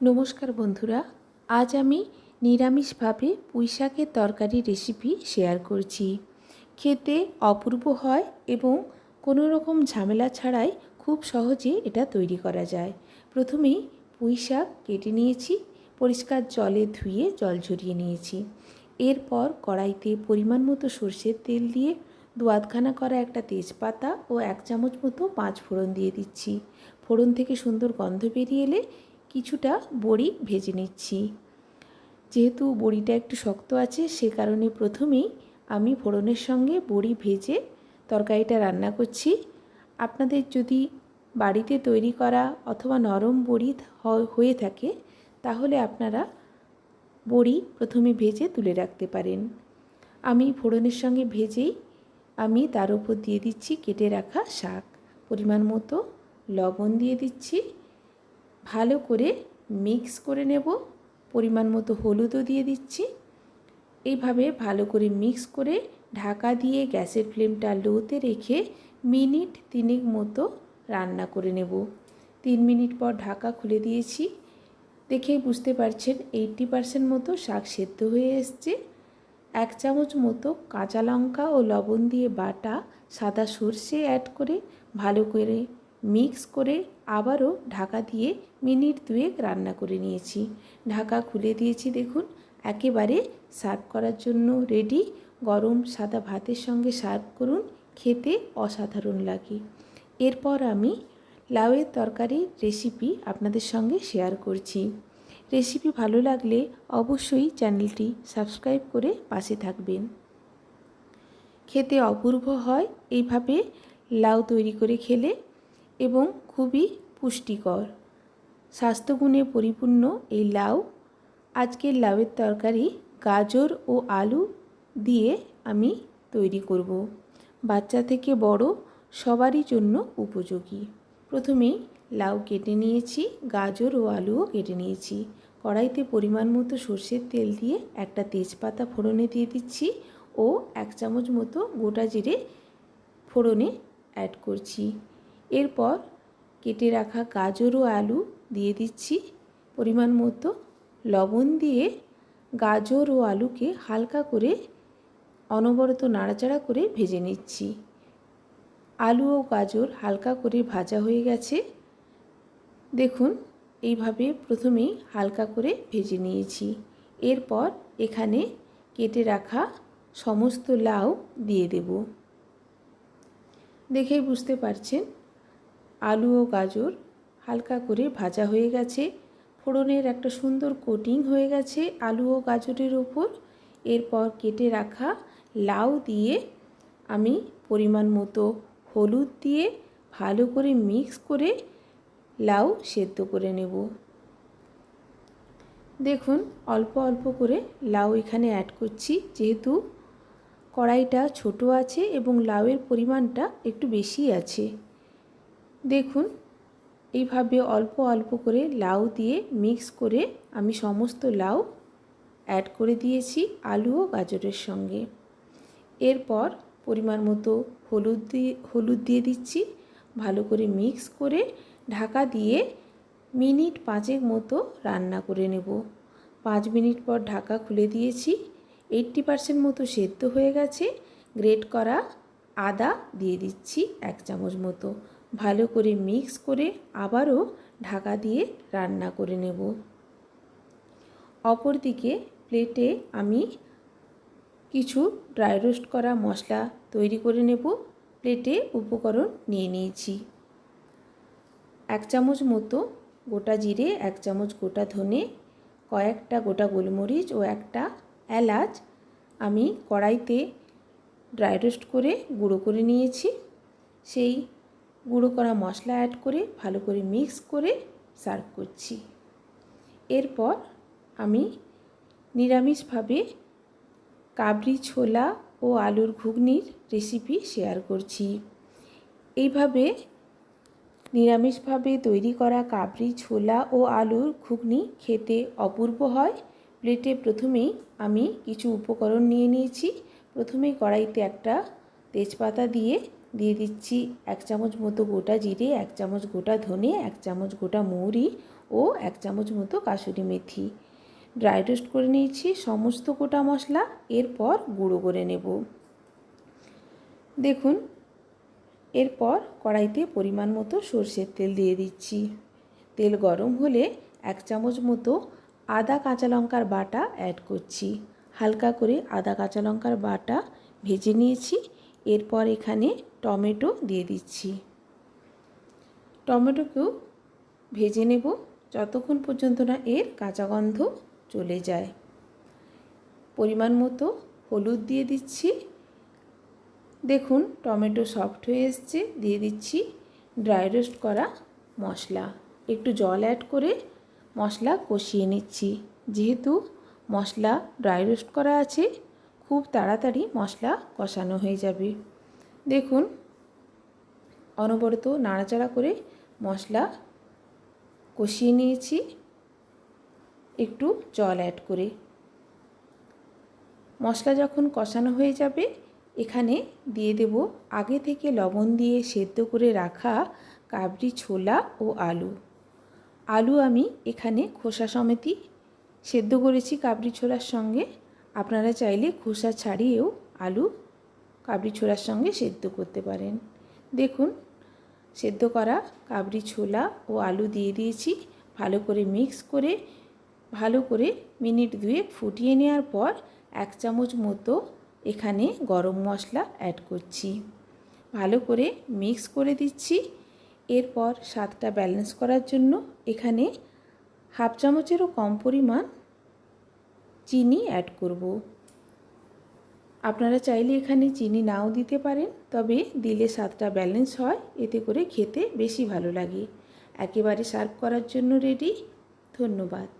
নমস্কার বন্ধুরা, আজ আমি নিরামিষভাবে পুঁই শাকের তরকারি রেসিপি শেয়ার করছি। খেতে অপূর্ব হয় এবং কোনো রকম ঝামেলা ছাড়াই খুব সহজে এটা তৈরি করা যায়। প্রথমেই পুঁই শাক কেটে নিয়েছি, পরিষ্কার জলে ধুয়ে জল ঝরিয়ে নিয়েছি। এরপর কড়াইতে পরিমাণ মতো সর্ষের তেল দিয়ে দু আধখানা করা একটা তেজপাতা ও এক চামচ মতো পাঁচ ফোড়ন দিয়ে দিচ্ছি। ফোড়ন থেকে সুন্দর গন্ধ বেরিয়ে এলে কিছুটা বড়ি ভেজে নিচ্ছি। যেহেতু বড়িটা একটু শক্ত আছে, সে কারণে প্রথমেই আমি ফোড়নের সঙ্গে বড়ি ভেজে তরকারিটা রান্না করছি। আপনাদের যদি বাড়িতে তৈরি করা অথবা নরম বড়ি হয়ে থাকে, তাহলে আপনারা বড়ি প্রথমে ভেজে তুলে রাখতে পারেন। আমি ফোড়নের সঙ্গে ভেজেই আমি তার উপর দিয়ে দিচ্ছি কেটে রাখা শাক। পরিমাণ মতো লবণ দিয়ে দিচ্ছি। ভালো করে মিক্স করে নেব। পরিমাণ মতো হলুদও দিয়ে দিচ্ছি। এইভাবে ভালো করে মিক্স করে ঢাকা দিয়ে গ্যাসের ফ্লেমটা লোতে রেখে মিনিট তিনেক মতো রান্না করে নেব। তিন মিনিট পর ঢাকা খুলে দিয়েছি। দেখেই বুঝতে পারছেন এইটটি পারসেন্ট মতো শাক সেদ্ধ হয়ে এসছে। এক চামচ মতো কাঁচা লঙ্কা ও লবণ দিয়ে বাটা, সাদা সর্ষে অ্যাড করে ভালো করে মিক্স করে আবারও ঢাকা দিয়ে মিনিট দুয়েক রান্না করে নিয়েছি। ঢাকা খুলে দিয়েছি দেখুন, একেবারে সার্ভ করার জন্য রেডি। গরম সাদা ভাতের সঙ্গে সার্ভ করুন, খেতে অসাধারণ লাগে। এরপর আমি লাউয়ের তরকারির রেসিপি আপনাদের সঙ্গে শেয়ার করছি। রেসিপি ভালো লাগলে অবশ্যই চ্যানেলটি সাবস্ক্রাইব করে পাশে থাকবেন। খেতে অপূর্ব হয়, এইভাবে লাউ তৈরি করে খেলে এবং খুবই পুষ্টিকর। স্বাস্থ্যগুণে পরিপূর্ণ এই লাউ। আজকের লাউয়ের তরকারি গাজর ও আলু দিয়ে আমি তৈরি করব। বাচ্চা থেকে বড় সবারই জন্য উপযোগী। প্রথমেই লাউ কেটে নিয়েছি, গাজর ও আলুও কেটে নিয়েছি। কড়াইতে পরিমাণ মতো সর্ষের তেল দিয়ে একটা তেজপাতা ফোড়নে দিয়ে দিচ্ছি ও এক চামচ মতো গোটা জিরে ফোড়নে অ্যাড করছি। এরপর কেটে রাখা গাজর ও আলু দিয়ে দিচ্ছি পরিমাণ মতো। লবণ দিয়ে গাজর ও আলুকে হালকা করে অনবরত নাড়াচাড়া করে ভেজে নিচ্ছি। আলু ও গাজর হালকা করে ভাজা হয়ে গেছে। দেখুন, এইভাবে প্রথমেই হালকা করে ভেজে নিয়েছি। এরপর এখানে কেটে রাখা সমস্ত লাউ দিয়ে দেব। দেখেই বুঝতে পারছেন আলু ও গাজর হালকা করে ভাজা হয়ে গেছে। ফোড়নের একটা সুন্দর কোটিং হয়ে গেছে আলু ও গাজরের ওপর। এরপর কেটে রাখা লাউ দিয়ে আমি পরিমাণ মতো হলুদ দিয়ে ভালো করে মিক্স করে লাউ সেদ্ধ করে নেব। দেখুন, অল্প অল্প করে লাউ এখানে অ্যাড করছি। যেহেতু কড়াইটা ছোট আছে এবং লাউয়ের পরিমাণটা একটু বেশি আছে। দেখুন, এইভাবে অল্প অল্প করে লাউ দিয়ে মিক্স করে আমি সমস্ত লাউ অ্যাড করে দিয়েছি আলু ও গাজরের সঙ্গে। এরপর পরিমাণ মতো হলুদ দিয়ে হলুদ দিয়ে দিচ্ছি। ভালো করে মিক্স করে ঢাকা দিয়ে মিনিট পাঁচেক মতো রান্না করে নেব। পাঁচ মিনিট পর ঢাকা খুলে দিয়েছি। এইট্টি পারসেন্ট মতো সেদ্ধ হয়ে গেছে। গ্রেট করা আদা দিয়ে দিচ্ছি এক চামচ মতো। ভালো করে মিক্স করে আবারও ঢাকা দিয়ে রান্না করে নেব। অপরদিকে প্লেটে আমি কিছু ড্রাই রোস্ট করা মশলা তৈরি করে নেব। প্লেটে উপকরণ নিয়ে নিয়েছি। এক চামচ মতো গোটা জিরে, এক চামচ গোটা ধনে, কয়েকটা গোটা গোলমরিচ ও একটা এলাচ আমি কড়াইতে ড্রাই রোস্ট করে গুঁড়ো করে নিয়েছি। সেই গুঁড়ো করা মশলা অ্যাড করে ভালো করে মিক্স করে সার্ভ করছি। এরপর আমি নিরামিষভাবে কাবরি ছোলা ও আলুর ঘুগনির রেসিপি শেয়ার করছি। এইভাবে নিরামিষভাবে তৈরি করা কাবরি ছোলা ও আলুর ঘুগনি খেতে অপূর্ব হয়। প্লেটে প্রথমেই আমি কিছু উপকরণ নিয়ে নিয়েছি। প্রথমেই কড়াইতে একটা তেজপাতা দিয়ে দিয়ে দিচ্ছি এক চামচ মতো গোটা জিরে, এক চামচ গোটা ধনে, এক চামচ গোটা মৌরি ও এক চামচ মতো কাসুরি মেথি। ড্রাই রোস্ট করে নিয়েছি সমস্ত গোটা মশলা, এরপর গুঁড়ো করে নেব। দেখুন, এরপর কড়াইতে পরিমাণ মতো সর্ষের তেল দিয়ে দিচ্ছি। তেল গরম হলে এক চামচ মতো আদা কাঁচা লঙ্কার বাটা অ্যাড করছি। হালকা করে আদা কাঁচা লঙ্কার বাটা ভেজে নিয়েছি। এরপর এখানে টমেটো দিয়ে দিচ্ছি। টমেটোকেও ভেজে নেব যতক্ষণ পর্যন্ত না এর কাঁচা গন্ধ চলে যায়। পরিমাণ মতো হলুদ দিয়ে দিচ্ছি। দেখুন, টমেটো সফট হয়ে এসছে। দিয়ে দিচ্ছি ড্রাই রোস্ট করা মশলা। একটু জল অ্যাড করে মশলা কষিয়ে নিচ্ছি। যেহেতু মশলা ড্রাই রোস্ট করা আছে খুব তাড়াতাড়ি মশলা কষানো হয়ে যাবে। দেখুন, অনবরত নাড়াচাড়া করে মশলা কষিয়ে নিয়েছি। একটু জল অ্যাড করে। মশলা যখন কষানো হয়ে যাবে, এখানে দিয়ে দেব আগে থেকে লবণ দিয়ে সেদ্ধ করে রাখা কাবরি ছোলা ও আলু। আলু আমি এখানে খোসা সমেতই সেদ্ধ করেছি কাবরি ছোলার সঙ্গে। আপনারা চাইলে খোসা ছাড়িয়েও আলু কাবড়ি ছোলার সঙ্গে সেদ্ধ করতে পারেন। দেখুন, সেদ্ধ করা কাবড়ি ছোলা ও আলু দিয়ে দিয়েছি। ভালো করে মিক্স করে, ভালো করে মিনিট দুয়েক ফুটিয়ে নেওয়ার পর এক চামচ মতো এখানে গরম মশলা অ্যাড করছি। ভালো করে মিক্স করে দিচ্ছি। এরপর স্বাদটা ব্যালেন্স করার জন্য এখানে হাফ চামচেরও কম পরিমাণ চিনি অ্যাড করব। আপনারা চাইলে এখানে চিনি নাও দিতে পারেন, তবে দিলে স্বাদটা ব্যালেন্স হয়, এতে করে খেতে বেশি ভালো লাগে। একেবারে সার্ভ করার জন্য রেডি ধন্যবাদ।